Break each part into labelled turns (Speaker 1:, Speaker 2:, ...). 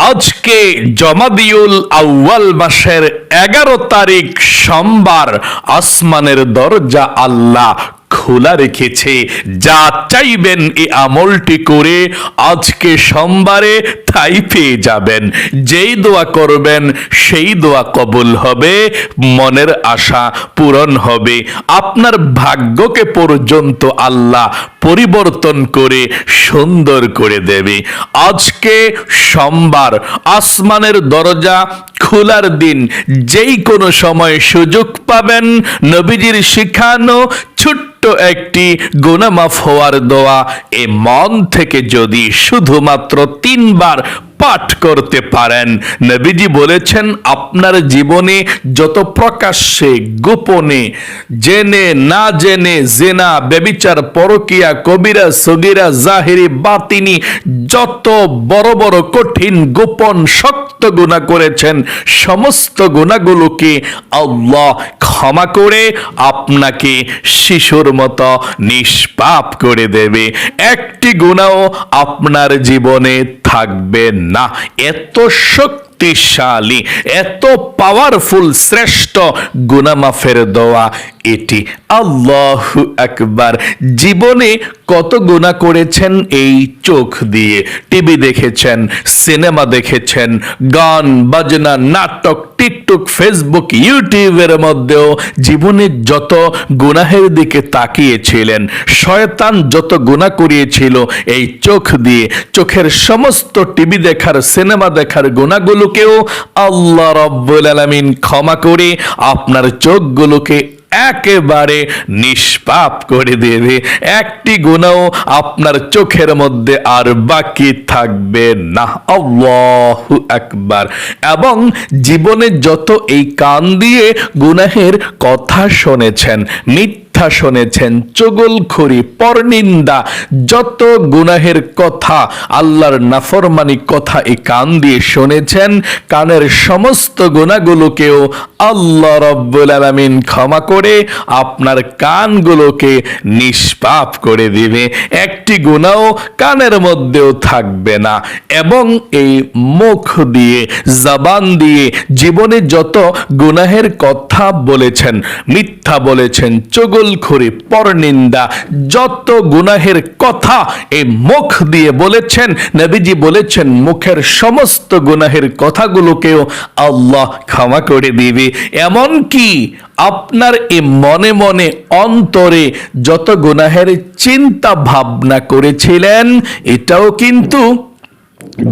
Speaker 1: আজকে জমাদিউল আউয়াল মাসের এগারো তারিখ সোমবার আসমানের দরজা আল্লাহ খোলা রেখেছে। যা চাইবেন এই আমলটি করে আজকে সোমবারে তাই পেয়ে যাবেন। যেই দোয়া করবেন, সেই দোয়া কবুল হবে, মনের আশা পূরণ হবে। আপনার ভাগ্যকে পর্যন্ত আল্লাহ পরিবর্তন করে সুন্দর করে দেবে। আজকে সোমবার, আসমানের দরজা খোলার দিন। যেই কোনো সময় সুযোগ পাবেন, নবীজির শিখানো ছোট্ট একটি গোনামাফ হওয়ার দোয়া এ মন থেকে যদি শুধুমাত্র তিনবার পাঠ করতে পারেন। নবীজি বলেছেন, আপনার জীবনে যত প্রকাশ্যে, গোপনে, জেনে, না জেনে, জেনা বেবিচার পরকিয়া, কবিরা, সগিরা, জাহিরি, বাতিনি, যত বড় বড় কঠিন, গোপন, শক্ত গুণা করেছেন, সমস্ত গুণাগুলোকে আল্লাহ ক্ষমা করে আপনাকে শিশুর মতো নিষ্পাপ করে দেবে। একটি গুণাও আপনার জীবনে থাকবে না। এত শক্তিশালী, এত পাওয়ারফুল শ্রেষ্ঠ গুনামাফের দোয়া এটি। আল্লাহ একবার জীবনে কত গুণা করেছেন এই চোখ দিয়ে? টিভি দেখেছেন, সিনেমা দেখেছেন, গান, বাজনা, নাটক, টিকটক, ফেসবুক, ইউটিউবের মধ্যেও জীবনে যত গুনাহের দিকে তাকিয়েছিলেন, শয়তান যত গুণা করিয়েছিল এই চোখ দিয়ে, চোখের সমস্ত টিভি দেখার, সিনেমা দেখার গুণাগুলোকেও আল্লাহ রব্বুল আলামিন ক্ষমা করে আপনার চোখগুলোকে একেবারে নিষ্পাপ করে দেবে। একটি গুণাও আপনার চোখের মধ্যে আর বাকি থাকবে না। আল্লাহু আকবার। এবং জীবনে যত এই কান দিয়ে গুনাহের কথা শুনেছেন মিথ্যা শুনেছেন চগলখড়ি পরনিন্দা, যত গুনাহের কথা, আল্লাহর নাফরমানি কথা এই কান দিয়ে শুনেছেন, কানের সমস্ত গুণাগুলোকেও আল্লাহ রব্বুল আলামিন ক্ষমা করে আপনার কানগুলোকে নিষ্পাপ করে দিবে। একটি গুণাও কানের মধ্যেও থাকবে না। এবং এই মুখ দিয়ে, জবান দিয়ে, জীবনে যত গুনাহের কথা বলেছেন, মিথ্যা বলেছেন চগলখড়ি পরনিন্দা। যত গুনাহের কথা এই মুখ দিয়ে বলেছেন, নবীজি বলেছেন, মুখের সমস্ত গুনাহের কথাগুলোকেও আল্লাহ ক্ষমা করে দিবে। এমন কি আপনার এ মনে মনে অন্তরে যত গুনাহের চিন্তা ভাবনা করেছিলেন, এটাও কিন্তু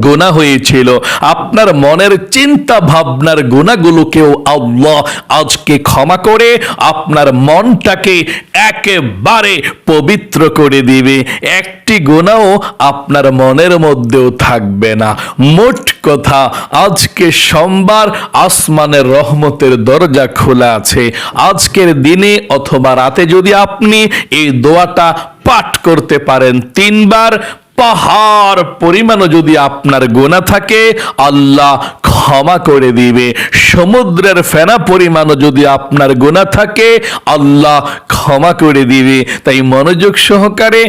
Speaker 1: গুণা হয়েছিল। আপনার মনের চিন্তা ভাবনার গুণাগুলোকেও আল্লাহ আজকে ক্ষমা করে আপনার মনটাকে একেবারে পবিত্র করে দিবে। একটি গুণাও আপনার মনের মধ্যেও থাকবে না। মোট কথা, আজকে সোমবার আসমানের রহমতের দরজা খোলা আছে। আজকের দিনে অথবা রাতে যদি আপনি এই দোয়াটা পাঠ করতে পারেন, তিনবার পাহাড় পরিমাণও যদি আপনার গোনা থাকে আল্লাহ ক্ষমা করে দিবে। সমুদ্রের ফেনা পরিমাণও যদি আপনার গোনা থাকে, আল্লাহ ক্ষমা করে দিবে। তাই মনোযোগ সহকারে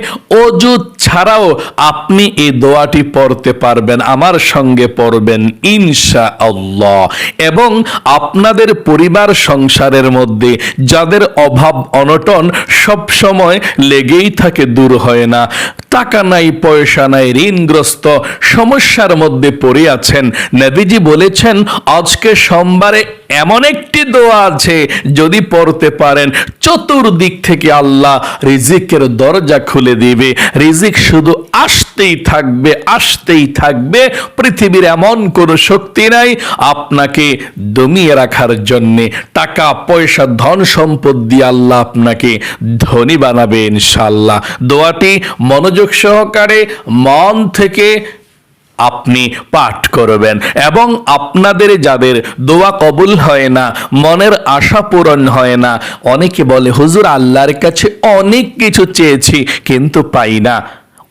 Speaker 1: অজুত ছাড়াও আপনি এই দোয়াটি পড়তে পারবেন, আমার সঙ্গে পড়বেন ইনশা আল্লাহ এবং আপনাদের পরিবার সংসারের মধ্যে যাদের অভাব অনটন সব সময় লেগেই থাকে, দূর হয় না। টাকা নাই, পয়সা নাই, ঋণগ্রস্ত সমস্যার মধ্যে পড়ে আছেন। নবীজি বলেছেন, আজকে সোমবারে এমন একটি দোয়া আছে, যদি পড়তে পারেন, চতুর্দিক থেকে আল্লাহ রিজিকের দরজা খুলে দিবে। রিজিক শুধু আসতেই থাকবে আসতেই থাকবে। পৃথিবীর এমন কোনো শক্তি নাই আপনাকে দমিয়ে রাখার জন্যে। টাকা, পয়সা, ধন সম্পদ দিয়ে আল্লাহ আপনাকে ধনী বানাবে ইনশাল্লাহ দোয়াটি মনোযোগ সহকারে মন থেকে আপনি পাঠ করবেন। এবং আপনাদের যাদের দোয়া কবুল হয় না, মনের আশা পূরণ হয় না, অনেকে বলে, হুজুর, আল্লাহর কাছে অনেক কিছু চেয়েছি, কিন্তু পাই না।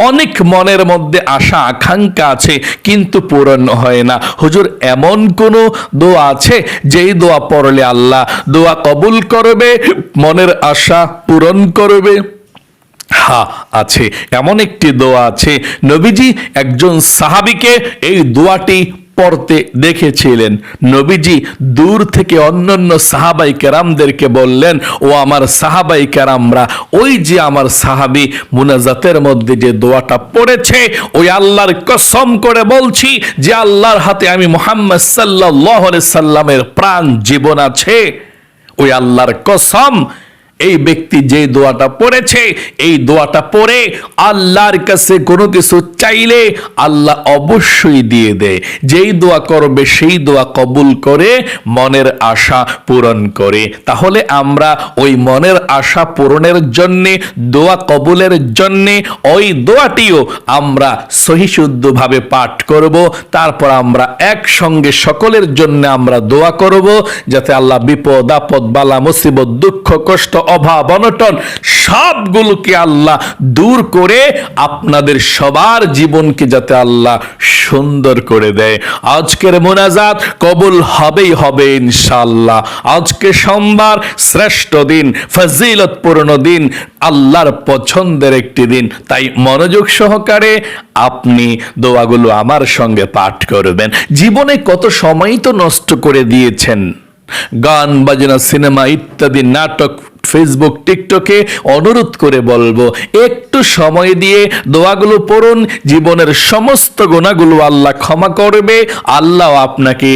Speaker 1: অনেক মনের মধ্যে আশা, আকাঙ্ক্ষা আছে, কিন্তু পূরণ হয় না। হুজুর, এমন কোনো দোয়া আছে, যেই দোয়া পড়লে আল্লাহ দোয়া কবুল করবে, মনের আশা পূরণ করবে? হা, আছে। এমন একটি দোয়া আছে। নবীজি একজন সাহাবীকে এই দোয়াটি পড়তে দেখেছিলেন। নবীজি দূর থেকে অন্যান্য সাহাবাই কেরামদেরকে বললেন, ও আমার সাহাবাই কেরামরা, ওই যে আমার সাহাবি মুনাজাতের মধ্যে যে দোয়াটা পড়েছে, ওই আল্লাহর কসম করে বলছি যে আল্লাহর হাতে আমি মোহাম্মদ সাল্লাহ সাল্লামের প্রাণ জীবন আছে। ওই আল্লাহর কসম এই ব্যক্তি যে দোয়াটা পড়েছে, এই দোয়াটা পড়ে আল্লাহর কাছে কোনো কিছু চাইলে আল্লাহ অবশ্যই দিয়ে দেয় যেই দোয়া করবে, সেই দোয়া কবুল করে মনের আশা পূরণ করে। তাহলে আমরা ওই মনের আশা পূরণের জন্যে, দোয়া কবুলের জন্যে, ওই দোয়াটিও আমরা সহিশুদ্ধভাবে পাঠ করব। তারপর আমরা একসঙ্গে সকলের জন্য আমরা দোয়া করব, যাতে আল্লাহ বিপদ, আপদ, বালা, মুসিবত, দুঃখ, কষ্ট অভাব, অনটন, সবগুলোকে আল্লাহ দূর করে আপনাদের সবার জীবনকে যাতে আল্লাহ সুন্দর করে দেয়। আজকের মোনাজাত কবুল হবেই হবে ইনশাল্লাহ আজকে সোমবার শ্রেষ্ঠ দিন, ফজিলতপূর্ণ দিন, আল্লাহর পছন্দের একটি দিন। তাই মনোযোগ সহকারে আপনি দোয়াগুলো আমার সঙ্গে পাঠ করবেন। জীবনে কত সময় তো নষ্ট করে দিয়েছেন। গান, বাজনা, সিনেমা ইত্যাদি, নাটক ফেসবুক টিকটকে অনুরোধ করে বলব, একটু সময় দিয়ে দোয়াগুলো পড়ুন, জীবনের সমস্ত গুণাগুলো আল্লাহ ক্ষমা করবে, আল্লাহ আপনাকে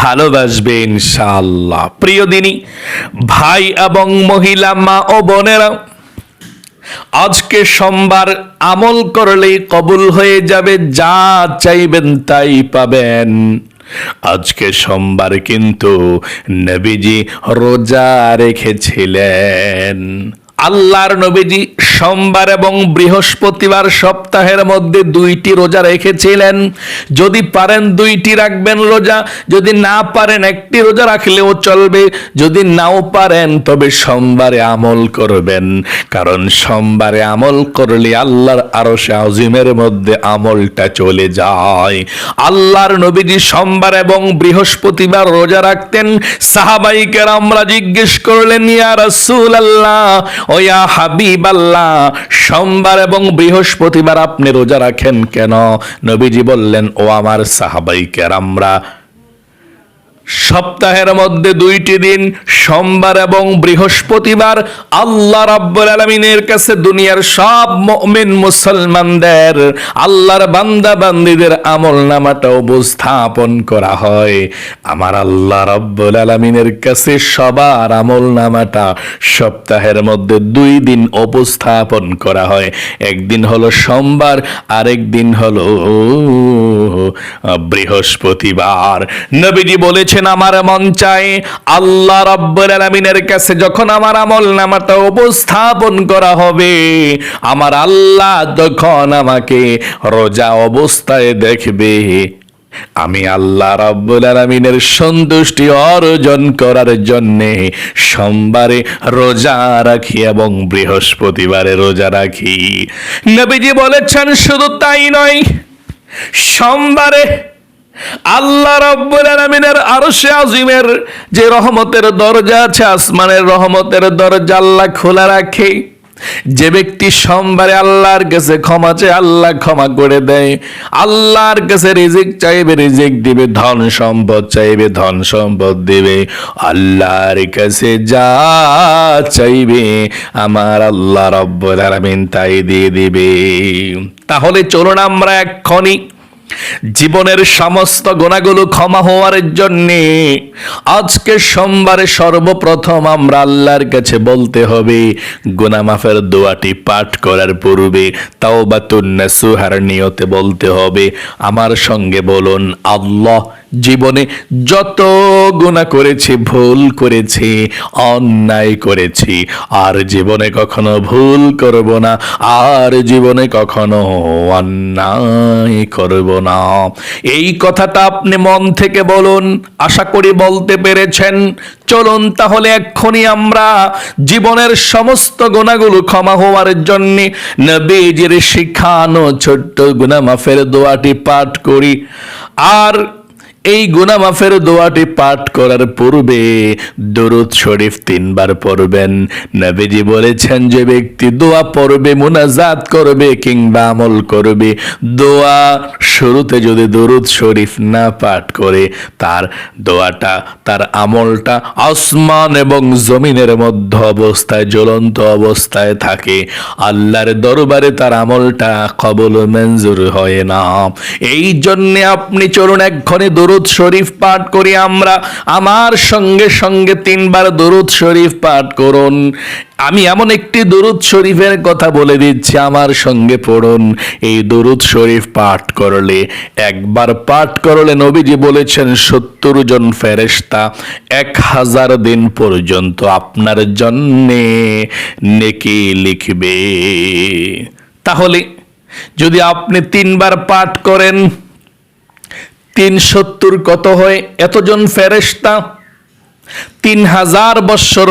Speaker 1: ভালোবাসবে ইনশাআল্লাহ। প্রিয় দিনই ভাই এবং মহিলা, মা ও বোনেরা, আজকে সোমবার আমল করলেই কবুল হয়ে যাবে, যা চাইবেন তাই পাবেন। আজকে সোমবার কিন্তু নবীজি রোজা রেখেছিলেন। আল্লাহর নবীজি সোমবার এবং বৃহস্পতিবার সপ্তাহের মধ্যে দুইটি রোজা রেখেছিলেন। যদি পারেন দুইটি রাখবেন রোজা, যদি না পারেন একটি রোজা রাখলেও চলবে, যদি নাও পারেন তবে সোমবারে আমল করবেন। কারণ সোমবারে আমল করলে আল্লাহর আরও আজিমের মধ্যে আমলটা চলে যায়। আল্লাহর নবীজি সোমবার এবং বৃহস্পতিবার রোজা রাখতেন। সাহাবাইকের আমরা জিজ্ঞেস করলেন, ইয়া রাসূল আল্লাহ ও ইয়া হাবিব আল্লাহ সোমবার এবং বৃহস্পতিবার আপনি রোজা রাখেন কেন? নবীজি বললেন, ও আমার সাহাবাই আমরা সপ্তাহের মধ্যে দুইটি দিন, সোমবার এবং বৃহস্পতিবার আল্লাহ রাব্বুল আলামিনের কাছে দুনিয়ার সব মুমিন মুসলমানদের, আল্লাহর বান্দা বান্দীদের আমল নামাটা উপস্থাপন করা হয়। আমার আল্লাহ রাব্বুল আলামিনের কাছে সবার আমল নামাটা সপ্তাহের মধ্যে দুই দিন উপস্থাপন করা হয়। একদিন হলো সোমবার, আরেক দিন হলো বৃহস্পতিবার। নবীজি বলেছেন আমার মন চায়, আল্লাহ রাব্বুল আলামিনের কাছে যখন আমার আমল নামাটা উপস্থাপন করা হবে, আমার আল্লাহ তখন আমাকে রোজা অবস্থায় দেখবে। আমি আল্লাহ রাব্বুল আলামিনের সন্তুষ্টি অর্জন করার জন্যে সোমবারে রোজা রাখি এবং বৃহস্পতিবারে রোজা রাখি। নবীজি বলেছেন, শুধু তাই নয়, সোমবারে আল্লাহ রব্বুল আলামিনের আরশে আজিমের যে রহমতের দরজা আছে, আসমানের রহমতের দরজা আল্লাহ খোলা রাখে। যে ব্যক্তি সোমবারে আল্লাহর কাছে ক্ষমা চায়, আল্লাহ ক্ষমা করে দেয়। আল্লাহর কাছে রিজিক চাইবে, রিজিক দিবে, ধন সম্পদ চাইবে, ধন সম্পদ দিবে। আল্লাহর কাছে যা চাইবে, আমার আল্লাহ রব্বুল আলামিন তাই দিয়ে দিবে। তাহলে চলুন আমরা এক্ষণি জীবনের সমস্ত গোনাগুলো ক্ষমা হওয়ার জন্যে আজকে সোমবারে সর্বপ্রথম আমরা আল্লাহর কাছে বলতে হবে গোনা মাফের দোয়াটি পাঠ করার পূর্বে তাও বা নিয়তে বলতে হবে, আমার সঙ্গে বলুন, আল্লাহ জীবনে যত গুণা করেছি, ভুল করেছি, অন্যায় করেছি, আর জীবনে কখনো ভুল করব না, আর জীবনে কখনো অন্যায় করব না। এই কথাটা আপনি মন থেকে বলুন, আশা করি বলতে পেরেছেন। চলুন তাহলে এক্ষুনি আমরা জীবনের সমস্ত গুণাগুলো ক্ষমা হওয়ার জন্য নবীজির শিখানো ছোট্ট গুণা মাফের দোয়াটি পাঠ করি। আর এই গুনা মাফের দোয়াটি পাঠ করার পূর্বে দরুদ শরীফ তিনবার পড়বেন। নবীজি বলেছেন, যে ব্যক্তি দোয়া পড়বে, মুনাজাত করবে কিংবা আমল করবে, দোয়া শুরুতে যদি দরুদ শরীফ না পাঠ করে, তার দোয়াটা, তার আমলটা আসমান এবং জমিনের মধ্য অবস্থায়, জ্বলন্ত অবস্থায় থাকে। আল্লাহর দরবারে তার আমলটা কবল, মঞ্জুর হয় না। এই জন্যে আপনি চলুন এক্ষণে দরুদ শরীফ পাঠ করি আমরা। আমার সঙ্গে সঙ্গে তিনবার দরুদ শরীফ পাঠ করুন। আমি এমন একটি দরুদ শরীফের কথা বলে দিচ্ছি, আমার সঙ্গে পড়ুন। এই দরুদ শরীফ পাঠ করলে, একবার পাঠ করলে নবীজি বলেছেন, সত্তর জন ফেরেশতা এক হাজার দিন পর্যন্ত আপনার জন্যে নেকি লিখবে। তাহলে, যদি আপনি তিনবার পাঠ করেন তিন সত্তর কত হয়? এতজন ফেরেশতা তিন হাজার বৎসর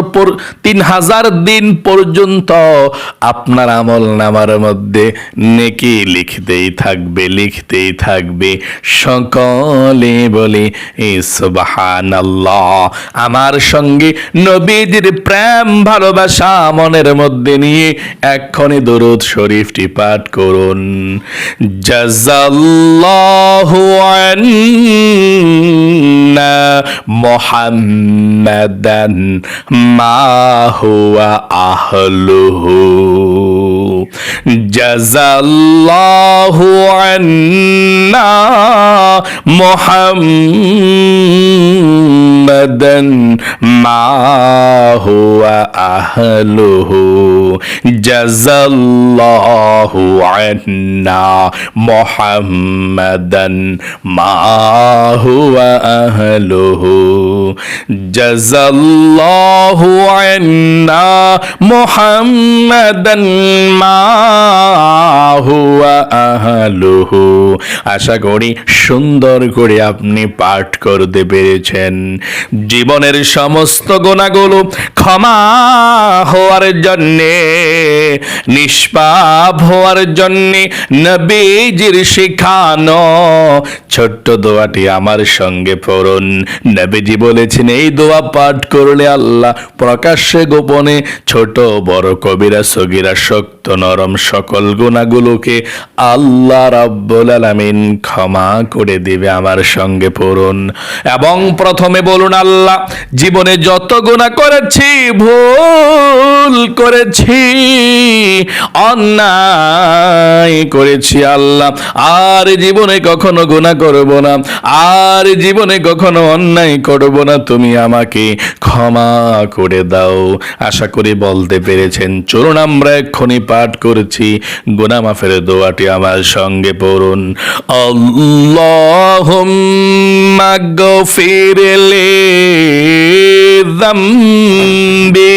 Speaker 1: তিন হাজার দিন পর্যন্ত আপনার আমল নামার মধ্যে নেকি লিখতেই থাকবে লিখতেই থাকবে। সকলে বলে সুবাহান আমার সঙ্গে নবীজির প্রেম, ভালোবাসা, মনের মধ্যে নিয়ে এক্ষণে দরুদ শরীফটি পাঠ করুন। জাজাল্লাহু আন্না মুহাম্মাদান মা হুয়া আহলুহু জাজাল্লাহু আন্না মুহাম্মাদান মা হুয়া আহলুহু জাজাল্লাহু আন্না মুহাম্মাদান মা হুয়া আহলুহু জাজাল্লাহু আন্না মুহাম্মাদান মা হুয়া আশা করি সুন্দর করে আপনি পাঠ করতে পেরেছেন। জীবনের সমস্ত গোনাগুলো ক্ষমা হওয়ার জন্যে, নিষ্পাপ হওয়ার জন্যে নবীজির শিখানো ছোট্ট দোয়াটি আমার সঙ্গে পড়ুন। নবীজি বলেছেন, এই দোয়া পাঠ করলে আল্লাহ প্রকাশ্যে গোপনে ছোট বড় কবিরা সগিরা শক্ত নরম সকল গুণাগুলোকে আল্লাহ রাব্বুল আলামিন ক্ষমা করে দিবে আমার সঙ্গে পড়ুন। এবং প্রথমে বলুন, আল্লাহ, জীবনে যত গুণা করেছি, ভুল করেছি, অন্যায় করেছি আল্লাহ, আর জীবনে কখনো গুণা করব না, আর জীবনে কখনো অন্যায় করব না, তুমি আমাকে ক্ষমা করে দাও। আশা করি বলতে পেরেছেন। চলুন আমরা এক্ষুনি পাঠ করছি গুনা মাফের দোয়াটি আমার সঙ্গে পড়ুন আল্লাহুম্মা গফির লি যামবি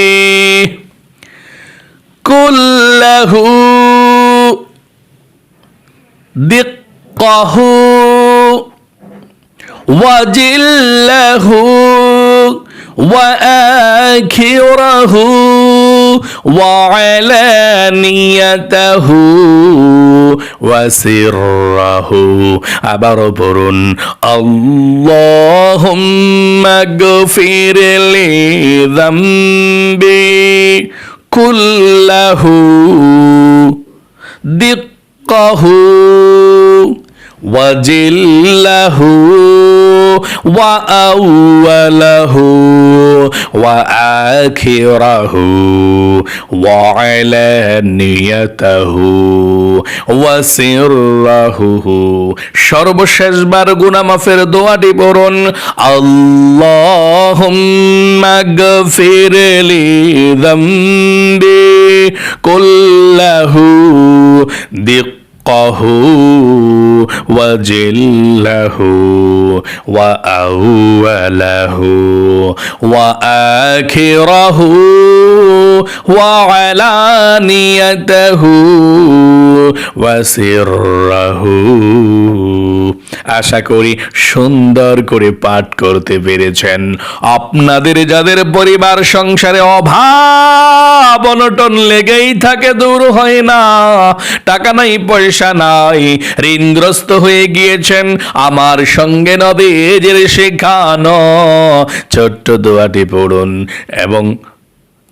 Speaker 1: কুল্লাহু দিক্কাহু وجله وآخره وعلانيته وسره আবার পড়ুন اللهم اغفر لي ذنبي كله دقه وجله وأوله وآخره وعلانيته وسره সর্বশেষবার গুনামাফের দোয়াটি পড়ুন আল্লাহুম্মা গফির লি যামবি কুল্লাহু দিক حقه وجله وأوله وآخره وعلانيته وسره আশা করি সুন্দর করে পাঠ করতে পেরেছেন আপনাদের যাদের পরিবার সংসারে অভাব অনটন লেগেই থাকে দূর হয় না টাকা নাই পয়সা পয়সা নাই ঋণগ্রস্ত হয়ে গিয়েছেন আমার সঙ্গে নবীজির শেখানো ছোট্ট দোয়াটি পড়ুন এবং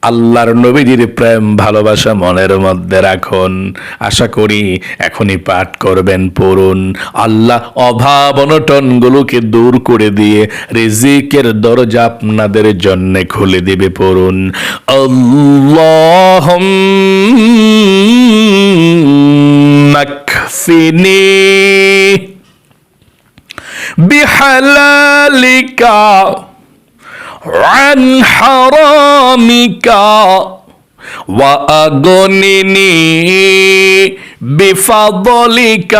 Speaker 1: আল্লাহর নবীজির প্রেম, ভালোবাসা মনের মধ্যে রাখুন। আশা করি এখনই পাঠ করবেন, পড়ুন। আল্লাহ অভাব অনটনগুলোকে দূর করে দিয়ে রিজিকের দরজা আপনাদের জন্য খুলে দিবে, পড়ুন। আল্লাহ سيني بحلالك عن حرامك وأغنني بفضلك.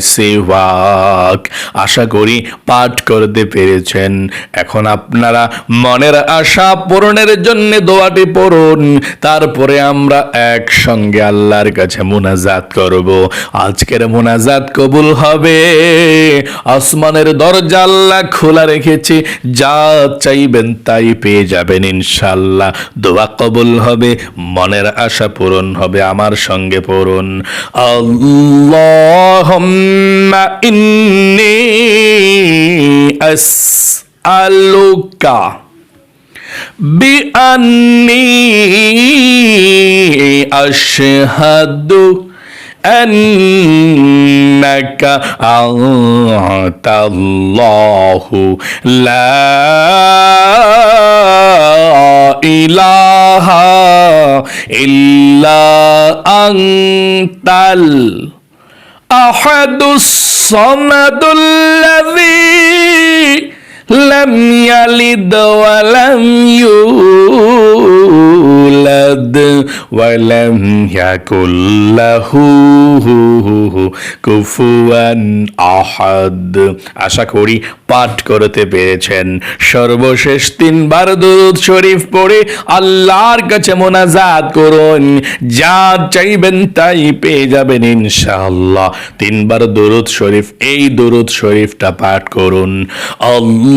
Speaker 1: সেবাক আশা করি পাঠ করতে পেরেছেন। এখন আপনারা মনের আশা পূরণের জন্য দোয়াটি পড়ুন। তারপরে আমরা একসঙ্গে আল্লাহর কাছে মোনাজাত করব। আজকের মোনাজাত কবুল হবে। আসমানের দরজা আল্লাহ খোলা রেখেছে। যা চাইবেন তাই পেয়ে যাবেন ইনশাল্লাহ দোয়া কবুল হবে। মনের আশা পূরণ হবে। আমার সঙ্গে পড়ুন আল্লাহুম্মা ইন্নী আসআলুকা بأني أشهد أنك أنت الله لا ইলাহা ইল্লা আংতাল আহাদুস সামাদুল্লাযী لم يلد ولم يولد ولم يكن له কুফুয়ান আহাদ আশা করি পাঠ করতে পেরেছেন সর্বশেষ তিনবার দরুদ শরীফ পড়ে আল্লাহর কাছে মোনাজাত করুন যা চাইবেন তাই পেয়ে যাবেন ইনশাআল্লাহ তিনবার দরুদ শরীফ এই দরুদ শরীফটা পাঠ করুন আল্লাহুম্মা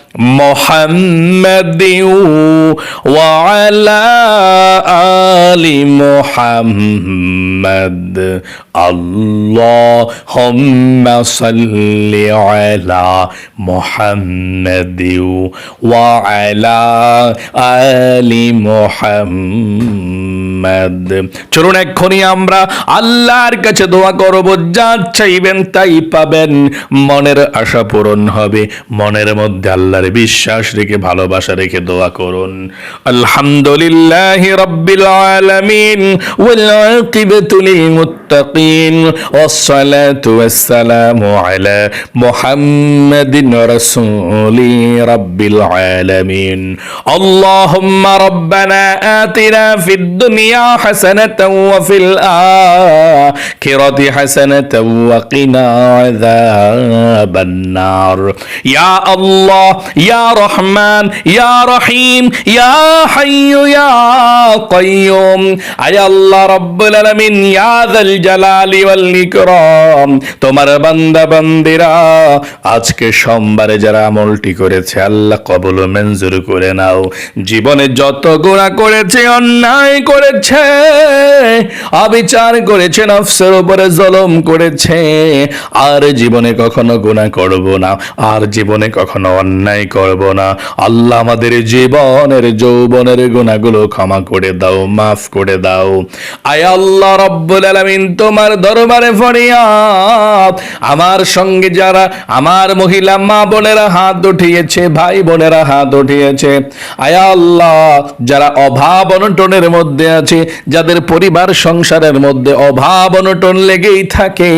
Speaker 1: محمد وعلى آل محمد اللهم صل على محمد وعلى آل محمد চলুন এক্ষুনি আমরা আল্লাহর কাছে দোয়া করব যা চাইবেন তাই পাবেন মনের আশা পূরণ হবে মনের মধ্যে আল্লাহর বিশ্বাস রেখে, ভালোবাসা রেখে দোয়া করুন। আলহামদুলিল্লাহ রব্বিল আলামিন, ওয়াল আকিবাতু লিল মুত্তাকিন ওয়াস সালাতু ওয়াস সালামু আলা মুহাম্মাদিন রাসূলি রব্বিল আলামিন। আল্লাহুম্মা রব্বানা আতিনা ফিদ দুনিয়া হাসানাতাও ওয়া ফিল আখিরাতি হাসানাতাও ওয়া কিনা আযাবান নার ইয়া আল্লাহ ইয়া রহমান, ইয়া রহিম, ইয়া হাইয়ু, ইয়া কাইয়ুম। আয় আল্লাহ রব্বুল আলামিন, ইয়া যাল জালালি ওয়াল ইকরাম। তোমার বান্দা, বান্দিরা, আজকে সোমবারে যারা আমলটি করেছে, আল্লাহ কবুল ও মঞ্জুর করে নাও। জীবনে যত গোড়া করেছে, অন্যায় করেছে অবিচার করেছে নফসের উপরে জলম করেছে। আর জীবনে কখনো গুণা করব না, আর জীবনে কখনো অন্যায় করব না। আল্লাহ আমাদের জীবনের, যৌবনের গুণাগুলো ক্ষমা করে দাও, মাফ করে দাও। আয় আল্লাহ রব্বুল আলামিন, তোমার দরবারে ফরিয়াদ। আমার সঙ্গে যারা আমার মহিলা মা বোনেরা হাত উঠিয়েছে, ভাই বোনেরা হাত উঠিয়েছে, আয় আল্লাহ, যারা অভাব অনটনের মধ্যে আছে, যাদের পরিবার সংসারের মধ্যে অভাব অনটন লেগেই থাকে।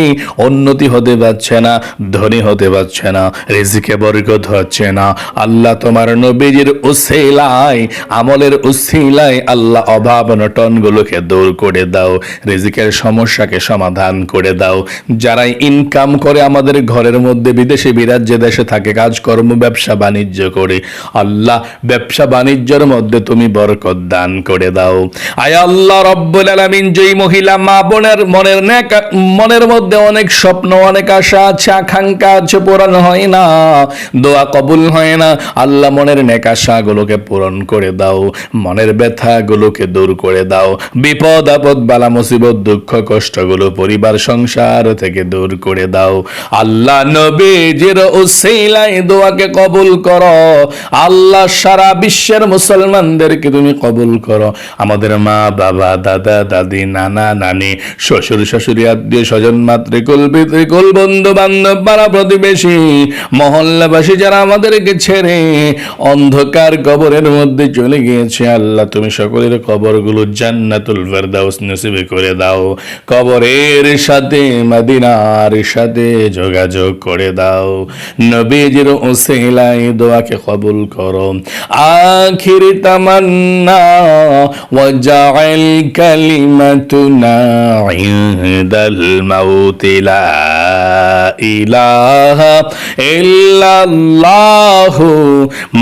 Speaker 1: উন্নতি হতে পারছে না, ধনী হতে পারছে না, রিজিকে বরকত হচ্ছে না। আল্লাহ তোমার নবীজির উসিলায়, আমলের উসিলায় আল্লাহ অভাব নটনগুলোকে দূর করে দাও, রিজিকের সমস্যাকে সমাধান করে দাও। যারাই ইনকাম করে আমাদের ঘরের মধ্যে বিদেশে বিরাজ্যে দেশে থাকে, কাজকর্ম, ব্যবসা, বাণিজ্য করে, আল্লাহ ব্যবসা, বাণিজ্যের মধ্যে তুমি বরকত দান করে দাও। আয় আল্লাহ রব্বুল আলামিন যেই মহিলা, মা বোনের মনের মনের মধ্যে অনেক স্বপ্ন, অনেক আশা আছে, আকাঙ্ক্ষা আছে, পূরণ হয় না। দোয়া কবুল হয় না। আল্লাহ মনের নেক আশাগুলোকে পূরণ করে দাও। মনের ব্যথাগুলোকে দূর করে দাও। বিপদ, আপদ, বালা, মুসিবত, দুঃখ, কষ্টগুলো পরিবার, সংসার থেকে দূর করে দাও। আল্লাহ নবীজির উসিলায় দোয়াকে কবুল করো। আল্লাহ সারা বিশ্বের মুসলমানদেরকে তুমি কবুল করো। আমাদের মা বাবা দাদা দাদি নানা নানি, শ্বশুর শাশুড়ি, আত্মীয় স্বজন মাতৃকুল পিতৃকুল বন্ধু বান্ধব পাড়া প্রতিবেশী, মহল্লাবাসী যারা আমাদেরকে ছেড়ে অন্ধকার কবরের মধ্যে চলে গিয়েছে। আল্লাহ, তুমি সকলের কবরগুলো জান্নাতুল ফেরদাউস নসিবে করে দাও। কবরের সাথে মদিনার সাথে যোগাযোগ করে দাও। নবীজির ওসিলাই দোয়াকে কবুল করো। আখির তামান্না ওয়াজআল কালিমাতুনা ইনদাল মাউত লা ইলাহা ইল্লাল্লাহু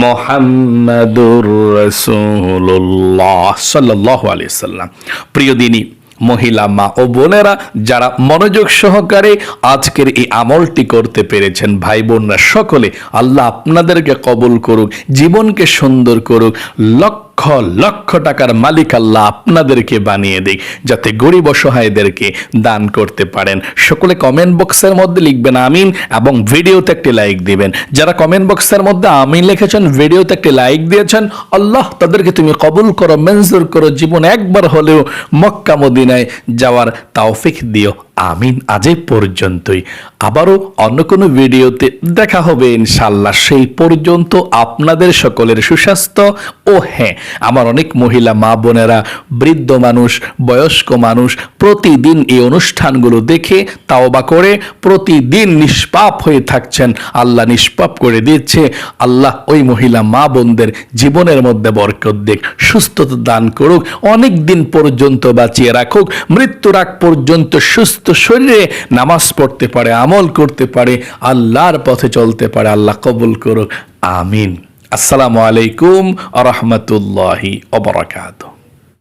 Speaker 1: মুহাম্মাদুর রাসূলুল্লাহ সাল্লাল্লাহু আলাইহি সাল্লাম প্রিয় দিনী, মহিলা মা ও বোনেরা, যারা মনোযোগ সহকারে আজকের এই আমলটি করতে পেরেছেন ভাই বোনরা সকলে, আল্লাহ আপনাদেরকে কবুল করুক, জীবনকে সুন্দর করুক, লক্ষ লক্ষ লক্ষ টাকার মালিক আল্লাহ আপনাদেরকে বানিয়ে দিক, যাতে গরিব অসহায়দেরকে দান করতে পারেন। সকলে কমেন্ট বক্সের মধ্যে লিখবেন আমিন এবং ভিডিওতে একটি লাইক দিবেন। যারা কমেন্ট বক্সের মধ্যে আমিন লিখেছেন ভিডিওতে একটি লাইক দিয়েছেন, আল্লাহ তাদেরকে তুমি কবুল করো, মঞ্জুর করো, জীবন একবার হলেও মক্কা মদিনায় যাওয়ার তাওফিক দিও। আমিন আজ পর্যন্তই। আবারও অন্য কোনো ভিডিওতে দেখা হবে ইনশাল্লাহ সেই পর্যন্ত আপনাদের সকলের সুস্বাস্থ্য ও হ্যাঁ আমার অনেক মহিলা মা বোনেরা, বৃদ্ধ মানুষ, বয়স্ক মানুষ প্রতিদিন এই অনুষ্ঠানগুলো দেখে তাওবা করে প্রতিদিন নিষ্পাপ হয়ে থাকছেন। আল্লাহ নিষ্পাপ করে দিচ্ছে আল্লাহ ওই মহিলা মা বোনদের জীবনের মধ্যে বরকত দিক, সুস্থতা দান করুক অনেক দিন পর্যন্ত বাঁচিয়ে রাখুক, মৃত্যুর আগ পর্যন্ত সুস্থ শরীরে নামাজ পড়তে পারে, আমল করতে পারে, আল্লাহর পথে চলতে পারে, আল্লাহ কবুল করুক, আমিন। আসসালামু আলাইকুম আ রহমতুল্লাহি অবরাকাত।